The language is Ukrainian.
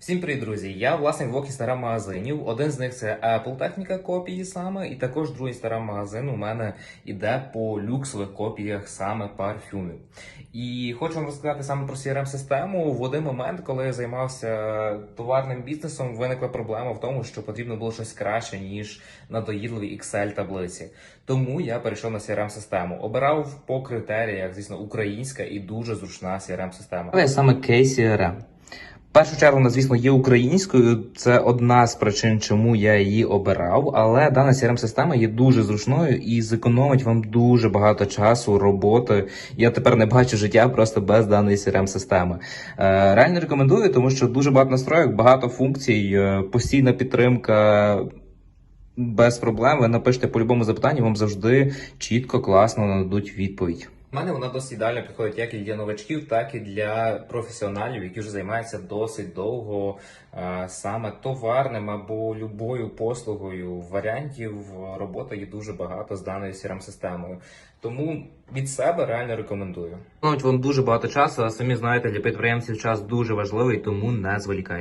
Всім привіт, друзі! Я власник двох інстаграм-магазинів. Один з них це Apple техніка копії саме, і також другий інстаграм-магазин у мене іде по люксових копіях саме парфюмів. І хочу вам розказати саме про crm систему В один момент, коли я займався товарним бізнесом, виникла проблема в тому, що потрібно було щось краще, ніж надоїдливі Excel таблиці. Тому я перейшов на crm систему Обирав по критеріях, звісно, українська і дуже зручна crm система Але саме KCRM. Першу чергу, вона, звісно, є українською. Це одна з причин, чому я її обирав. Але дана crm система є дуже зручною і зекономить вам дуже багато часу, роботи. Я тепер не бачу життя просто без даної crm системи. Е, реально рекомендую, тому що дуже багато настроїк, багато функцій, е, постійна підтримка. Без проблем ви напишете по любому запитанню, вам завжди чітко, класно нададуть відповідь. У мене вона досить ідеально підходить як і для новачків, так і для професіоналів, які вже займаються досить довго е, саме товарним або любою послугою. Варіантів роботи є дуже багато з даною crm системою Тому від себе реально рекомендую. Вам дуже багато часу, а самі знаєте, для підприємців час дуже важливий, тому не зволікайте.